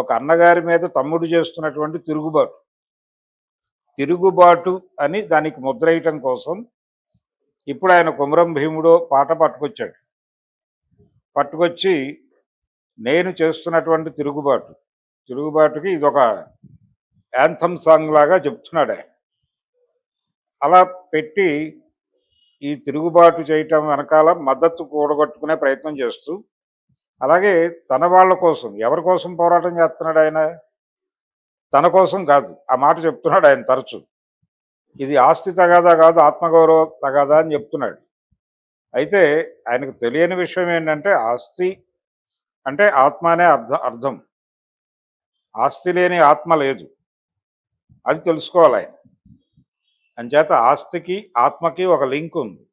ఒక అన్నగారి మీద తమ్ముడు చేస్తున్నటువంటి తిరుగుబాటు. తిరుగుబాటు అని దానికి ముద్రేయటం కోసం ఇప్పుడు ఆయన కుమరం భీముడో పాట పట్టుకొచ్చాడు. పట్టుకొచ్చి నేను చేస్తున్నటువంటి తిరుగుబాటు. తిరుగుబాటుకి ఇదొక యాంథమ్ సాంగ్ లాగా చెప్తున్నాడు ఆయన. అలా పెట్టి ఈ తిరుగుబాటు చేయటం వెనకాల మద్దతు కూడగట్టుకునే ప్రయత్నం చేస్తూ అలాగే తన వాళ్ళ కోసం ఎవరి కోసం పోరాటం చేస్తున్నాడు ఆయన? తన కోసం కాదు ఆ మాట చెప్తున్నాడు ఆయన తరచు. ఇది ఆస్తి తగాదా కాదు ఆత్మగౌరవ తగాదా అని చెప్తున్నాడు. అయితే ఆయనకు తెలియని విషయం ఏంటంటే ఆస్తి అంటే ఆత్మ అనే అర్థం అర్థం. ఆస్తి లేని ఆత్మ లేదు. అది తెలుసుకోవాలి ఆయన. అంచేత ఆస్తికి ఆత్మకి ఒక లింక్ ఉంది.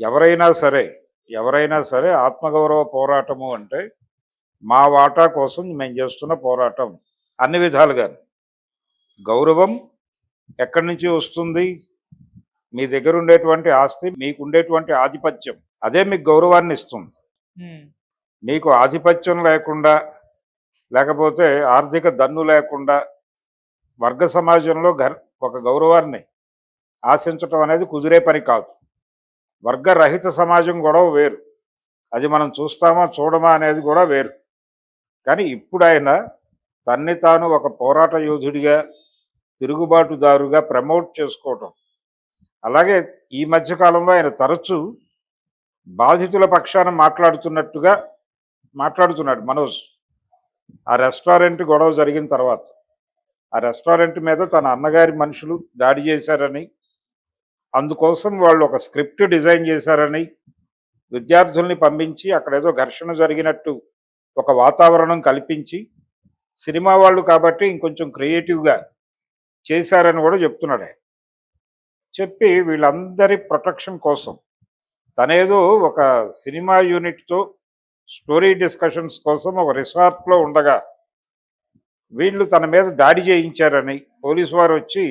ఎవరైనా సరే ఎవరైనా సరే ఆత్మగౌరవ పోరాటము అంటే మా వాటా కోసం మేము చేస్తున్న పోరాటం. అన్ని విధాలుగా. గౌరవం ఎక్కడి నుంచి వస్తుంది? మీ దగ్గర ఉండేటువంటి ఆస్తి మీకు ఉండేటువంటి ఆధిపత్యం అదే మీకు గౌరవాన్ని ఇస్తుంది. మీకు ఆధిపత్యం లేకుండా లేకపోతే ఆర్థిక దన్ను లేకుండా వర్గ సమాజంలో గర్ ఒక గౌరవాన్ని ఆశించటం అనేది కుదిరే పని కాదు. వర్గరహిత సమాజం గొడవ వేరు. అది మనం చూస్తామా చూడమా అనేది కూడా వేరు. కానీ ఇప్పుడు ఆయన తన్ని తాను ఒక పోరాట యోధుడిగా తిరుగుబాటుదారుగా ప్రమోట్ చేసుకోవటం. అలాగే ఈ మధ్యకాలంలో ఆయన తరచూ బాధితుల పక్షాన మాట్లాడుతున్నట్టుగా మాట్లాడుతున్నాడు మనోజ్. ఆ రెస్టారెంట్ గొడవ జరిగిన తర్వాత. ఆ రెస్టారెంట్ మీద తన అన్నగారి మనుషులు దాడి చేశారని అందుకోసం వాళ్ళు ఒక స్క్రిప్ట్ డిజైన్ చేశారని విద్యార్థుల్ని పంపించి అక్కడ ఏదో ఘర్షణ జరిగినట్టు ఒక వాతావరణం కల్పించి సినిమా వాళ్ళు కాబట్టి ఇంకొంచెం క్రియేటివ్గా చేశారని కూడా చెప్తున్నాడే చెప్పి వీళ్ళందరి ప్రొటెక్షన్ కోసం తనేదో ఒక సినిమా యూనిట్తో స్టోరీ డిస్కషన్స్ కోసం ఒక రిసార్ట్లో ఉండగా వీళ్ళు తన మీద దాడి చేయించారని పోలీసు వారు వచ్చి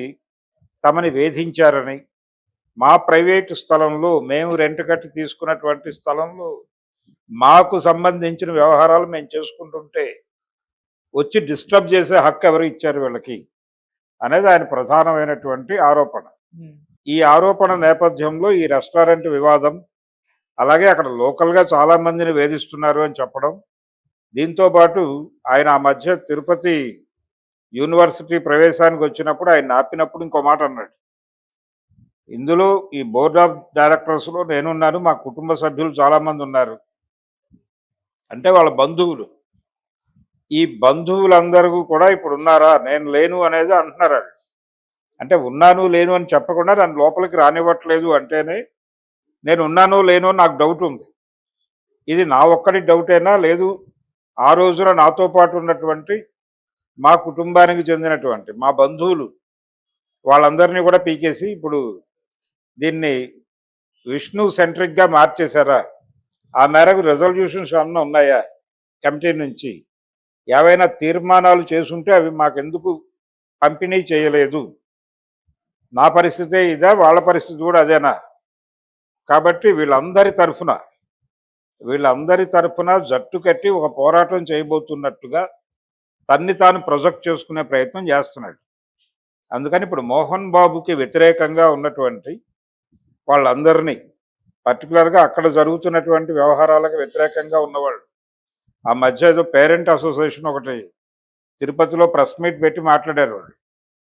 తమని వేధించారని మా ప్రైవేటు స్థలంలో మేము రెంట్ కట్టి తీసుకున్నటువంటి స్థలంలో మాకు సంబంధించిన వ్యవహారాలు మేము చేసుకుంటుంటే వచ్చి డిస్టర్బ్ చేసే హక్కు ఎవరు ఇచ్చారు వీళ్ళకి అనేది ఆయన ప్రధానమైనటువంటి ఆరోపణ. ఈ ఆరోపణ నేపథ్యంలో ఈ రెస్టారెంట్ వివాదం అలాగే అక్కడ లోకల్గా చాలా మందిని వేధిస్తున్నారు అని చెప్పడం దీంతో పాటు ఆయన ఆ మధ్య తిరుపతి యూనివర్సిటీ ప్రవేశానికి వచ్చినప్పుడు ఆయన ఆపినప్పుడు ఇంకో మాట అన్నాడు. ఇందులో ఈ బోర్డ్ ఆఫ్ డైరెక్టర్స్లో నేనున్నాను మా కుటుంబ సభ్యులు చాలామంది ఉన్నారు. అంటే వాళ్ళ బంధువులు. ఈ బంధువులందరూ కూడా ఇప్పుడు ఉన్నారా? నేను లేను అనేది అంటున్నారు అంటే ఉన్నాను లేను అని చెప్పకుండా నన్ను లోపలికి రానివ్వట్లేదు అంటేనే నేను ఉన్నాను లేను నాకు డౌట్ ఉంది. ఇది నా ఒక్కడి డౌటేనా లేదు. ఆ రోజున నాతో పాటు ఉన్నటువంటి మా కుటుంబానికి చెందినటువంటి మా బంధువులు వాళ్ళందరినీ కూడా పీకేసి ఇప్పుడు దీన్ని విష్ణు సెంట్రిక్గా మార్చేశారా? ఆ మేరకు రెజల్యూషన్స్ అన్నీ ఉన్నాయా కమిటీ నుంచి? ఏవైనా తీర్మానాలు చేసుంటే అవి మాకెందుకు పంపిణీ చేయలేదు? నా పరిస్థితే ఇదా వాళ్ళ పరిస్థితి కూడా అదేనా? కాబట్టి వీళ్ళందరి తరఫున వీళ్ళందరి తరఫున జట్టు కట్టి ఒక పోరాటం చేయబోతున్నట్టుగా తన్ని తాను ప్రొజెక్ట్ చేసుకునే ప్రయత్నం చేస్తున్నాడు. అందుకని ఇప్పుడు మోహన్ బాబుకి వ్యతిరేకంగా ఉన్నటువంటి వాళ్ళందరినీ పర్టికులర్గా అక్కడ జరుగుతున్నటువంటి వ్యవహారాలకు వ్యతిరేకంగా ఉన్నవాళ్ళు. ఆ మధ్య ఏదో పేరెంట్ అసోసియేషన్ ఒకటి తిరుపతిలో ప్రెస్ మీట్ పెట్టి మాట్లాడారు వాళ్ళు.